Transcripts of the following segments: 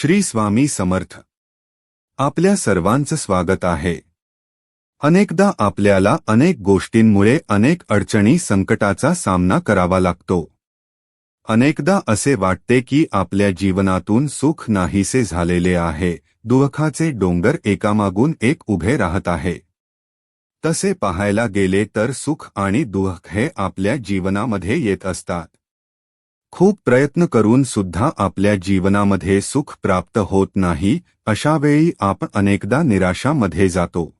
श्री स्वामी समर्थ. आपल्या सर्वांचं स्वागत आहे. अनेकदा आपल्याला अनेक गोष्टींमुळे अनेक अडचणी संकटाचा सामना करावा लागतो. अनेकदा असे वाटते की आपल्या जीवनातून सुख नाहीसे झालेले आहे दुःखाचे डोंगर एकामागून एक उभे राहत आहे. तसे पाहायला गेले तर सुख आणि दुःख हे आपल्या जीवनामध्ये येत असतात. खूप प्रयत्न करून सुद्धा आपल्या जीवनामध्ये सुख प्राप्त होत नाही अशावेळी आपण अनेकदा निराशामध्ये जातो.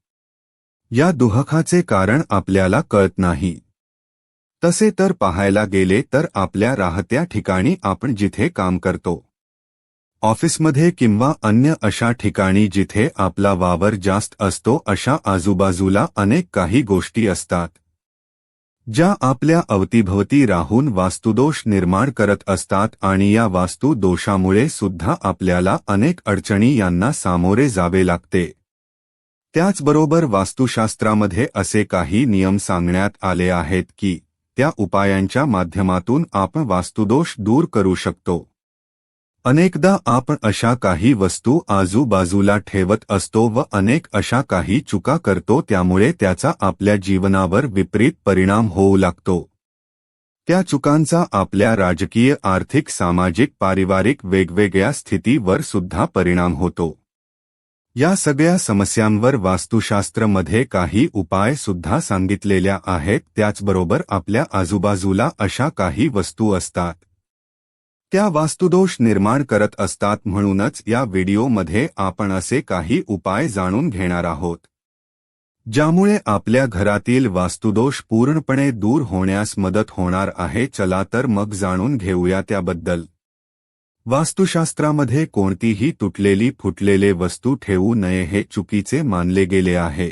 या दुःखाचे कारण आपल्याला कळत नाही. तसे तर पाहायला गेले तर आपल्या राहत्या ठिकाणी आपण जिथे काम करतो. ऑफिसमध्ये किंवा अन्य अशा ठिकाणी जिथे आपला वावर जास्त असतो अशा आजूबाजूला अनेक काही गोष्टी असतात. ज्या आपल्या अवतीभवती राहून वास्तुदोष निर्माण करत असतात आणि या वास्तू दोषामुळे सुद्धा आपल्याला अनेक अडचणी यांना सामोरे जावे लागते. त्याचबरोबर वास्तुशास्त्रामध्ये असे काही नियम सांगण्यात आले आहेत की त्या उपायांच्या माध्यमातून आपण वास्तुदोष दूर करू शकतो. अनेकदा आपण अशा काही वस्तू आजूबाजूला ठेवत असतो व अनेक अशा काही चुका करतो त्यामुळे त्याचा आपल्या जीवनावर विपरीत परिणाम होऊ लागतो. त्या चुकांचा आपल्या राजकीय आर्थिक सामाजिक पारिवारिक वेगवेगळ्या स्थितीवर सुद्धा परिणाम होतो. या सगळ्या समस्यांवर वास्तुशास्त्रमध्ये काही उपाय सुद्धा सांगितलेल्या आहेत त्याचबरोबर आपल्या आजूबाजूला अशा काही वस्तू असतात. त्या वास्तुदोष निर्माण करत असतात म्हणूनच या व्हिडिओमध्ये आपण असे काही उपाय जाणून घेणार आहोत. ज्यामुळे आपल्या घरातील वास्तुदोष पूर्णपणे दूर होण्यास मदत होणार आहे चला तर मग जाणून घेऊया त्याबद्दल. वास्तुशास्त्रामध्ये कोणतीही तुटलेली फुटलेले वस्तू ठेवू नये हे चुकीचे मानले गेले आहे.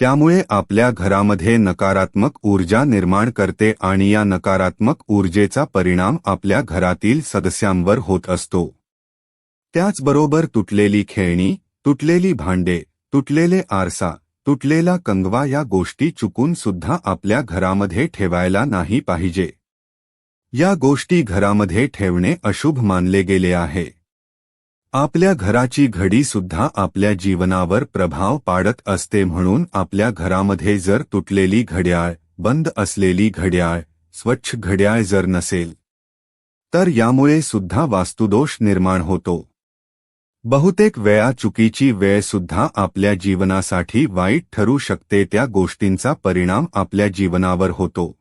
त्यामुळे आपल्या घरामध्ये नकारात्मक ऊर्जा निर्माण करते आणि या नकारात्मक ऊर्जेचा परिणाम आपल्या घरातील सदस्यांवर होत असतो. त्याचबरोबर तुटलेली खेळणी तुटलेली भांडे तुटलेले आरसा तुटलेला कंगवा या गोष्टी चुकून सुद्धा आपल्या घरामध्ये ठेवायला नाही पाहिजे. या गोष्टी घरामध्ये ठेवणे अशुभ मानले गेले आहे. आपल्या घराची घडी सुद्धा आपल्या जीवनावर प्रभाव पाडत असते म्हणून आपल्या घरामध्ये जर तुटलेली घड्याळ बंद असलेली घड्याळ स्वच्छ घड्याळ जर नसेल तर यामुळे सुद्धा वास्तुदोष निर्माण होतो. बहुतेक वेळा चुकीची वेळ सुद्धा आपल्या जीवनासाठी वाईट ठरू शकते त्या गोष्टींचा परिणाम आपल्या जीवनावर होतो.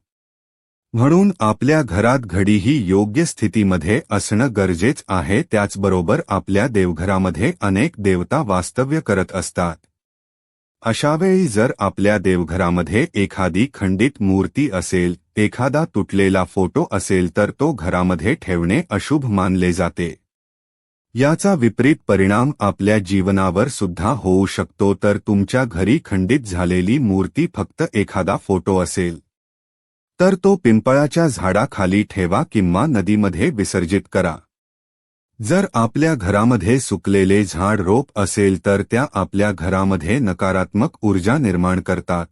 म्हणून आपल्या घरात घडीही योग्य स्थितीमध्ये असणं गरजेच आहे. त्याचबरोबर आपल्या देवघरामध्ये अनेक देवता वास्तव्य करत असतात. अशावेळी जर आपल्या देवघरामध्ये एखादी खंडित मूर्ती असेल एखादा तुटलेला फोटो असेल तर तो घरामध्ये ठेवणे अशुभ मानले जाते. याचा विपरीत परिणाम आपल्या जीवनावर सुद्धा होऊ शकतो. तर तुमच्या घरी खंडित झालेली मूर्ती फक्त एखादा फोटो असेल. तर तो पिंपळाच्या झाडाखाली ठेवा किंवा नदीमध्ये विसर्जित करा. जर आपल्या घरामध्ये सुकलेले झाड रोप असेल तर त्या आपल्या घरामध्ये नकारात्मक ऊर्जा निर्माण करतात.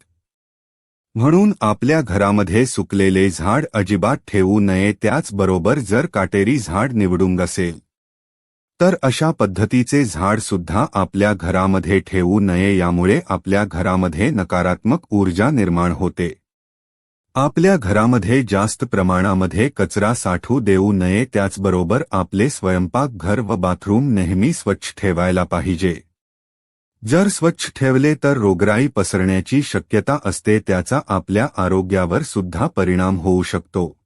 म्हणून आपल्या घरामध्ये सुकलेले झाड अजिबात ठेवू नये त्याचबरोबर जर काटेरी झाड निवडून असेल तर अशा पद्धतीचे झाड सुद्धा आपल्या घरामध्ये ठेवू नये यामुळे आपल्या घरामध्ये नकारात्मक ऊर्जा निर्माण होते. आपल्या घरामध्ये जास्त प्रमाणामध्ये कचरा साठू देऊ नये त्याचबरोबर आपले स्वयंपाकघर व बाथरूम नेहमी स्वच्छ ठेवायला पाहिजे. जर स्वच्छ ठेवले तर रोगराई पसरण्याची शक्यता असते त्याचा आपल्या आरोग्यावर सुद्धा परिणाम होऊ शकतो.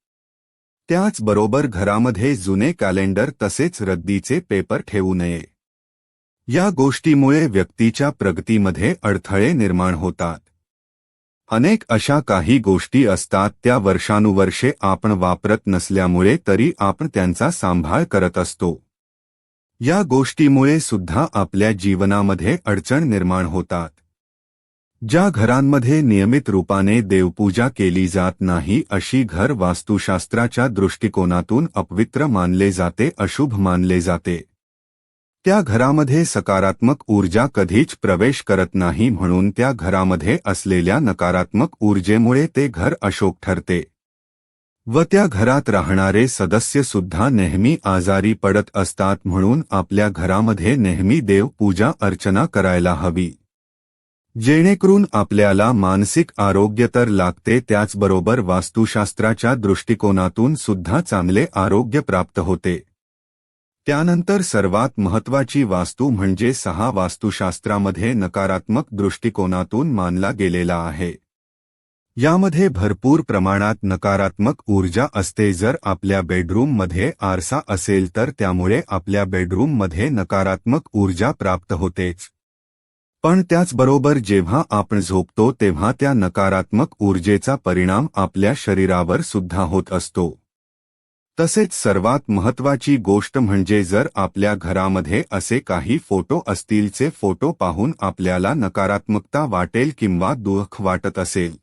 त्याचबरोबर घरामध्ये जुने कॅलेंडर तसेच रद्दीचे पेपर ठेवू नये. या गोष्टीमुळे व्यक्तीच्या प्रगतीमध्ये अडथळे निर्माण होतात. अनेक अशा काही गोष्टी असतात त्या वर्षानुवर्षे आपण वापरत नसल्यामुळे तरी आपण त्यांचा सांभाळ करत असतो. या गोष्टीमुळे सुद्धा आपल्या जीवनामध्ये अडचण निर्माण होतात. ज्या घरांमध्ये नियमित रूपाने देवपूजा केली जात नाही अशी घर वास्तुशास्त्राच्या दृष्टिकोनातून अपवित्र मानले जाते अशुभ मानले जाते. त्या घरामध्ये सकारात्मक ऊर्जा कधीच प्रवेश करत नाही म्हणून त्या घरामध्ये असलेल्या नकारात्मक ऊर्जेमुळे ते घर अशोक ठरते. व त्या घरात राहणारे सदस्य सुद्धा नेहमी आजारी पडत असतात म्हणून आपल्या घरामध्ये नेहमी देव पूजा अर्चना करायला हवी. जेणेकरून आपल्याला मानसिक आरोग्य तर लागते त्याचबरोबर वास्तुशास्त्राच्या दृष्टिकोनातून सुद्धा चांगले आरोग्य प्राप्त होते. त्यानंतर सर्वात महत्वाची वास्तू म्हणजे सहा वास्तुशास्त्रामध्ये नकारात्मक दृष्टिकोनातून मानला गेलेला आहे. यामध्ये भरपूर प्रमाणात नकारात्मक ऊर्जा असते जर आपल्या बेडरूममध्ये आरसा असेल तर त्यामुळे आपल्या बेडरूममध्ये नकारात्मक ऊर्जा प्राप्त होतेच पण त्याचबरोबर जेव्हा आपण झोपतो तेव्हा त्या नकारात्मक ऊर्जेचा परिणाम आपल्या शरीरावर सुद्धा होत असतो. तसेच सर्वात महत्वाची गोष्ट म्हणजे जर आपल्या घरामध्ये असे काही फोटो असतीलचे फोटो पाहून आपल्याला नकारात्मकता वाटेल किंवा दुःख वाटत असेल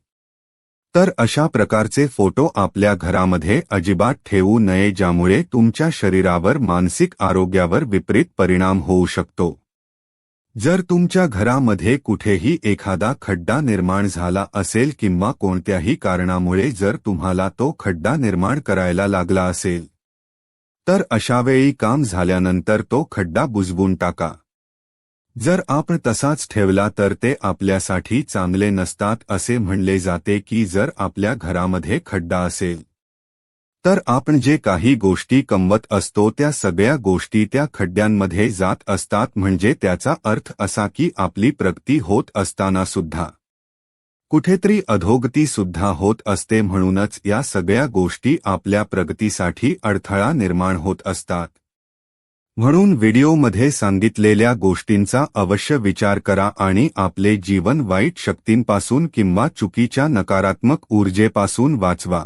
तर अशा प्रकारचे फोटो आपल्या घरामध्ये अजिबात ठेवू नये ज्यामुळे तुमच्या शरीरावर मानसिक आरोग्यावर विपरीत परिणाम होऊ शकतो. जर तुमच्या घरामध्ये कुठेही एखादा खड्डा निर्माण झाला असेल किंवा कोणत्याही कारणामुळे जर तुम्हाला तो खड्डा निर्माण करायला लागला असेल तर अशावेळी काम झाल्यानंतर तो खड्डा बुजवून टाका. जर आपण तसाच ठेवला तर ते आपल्यासाठी चांगले नसतात असे म्हणले जाते की जर आपल्या घरामध्ये खड्डा असेल तर आपण जे काही गोष्टी कमवत असतो त्या सगळ्या गोष्टी त्या खड्ड्यांमध्ये जात असतात म्हणजे त्याचा अर्थ असा की आपली प्रगती होत असताना सुद्धा. कुठेतरी अधोगती सुद्धा होत असते म्हणूनच या सगळ्या गोष्टी आपल्या प्रगतीसाठी अडथळा निर्माण होत असतात. म्हणून व्हिडिओमध्ये सांगितलेल्या गोष्टींचा अवश्य विचार करा आणि आपले जीवन वाईट शक्तींपासून किंवा चुकीच्या नकारात्मक ऊर्जेपासून वाचवा.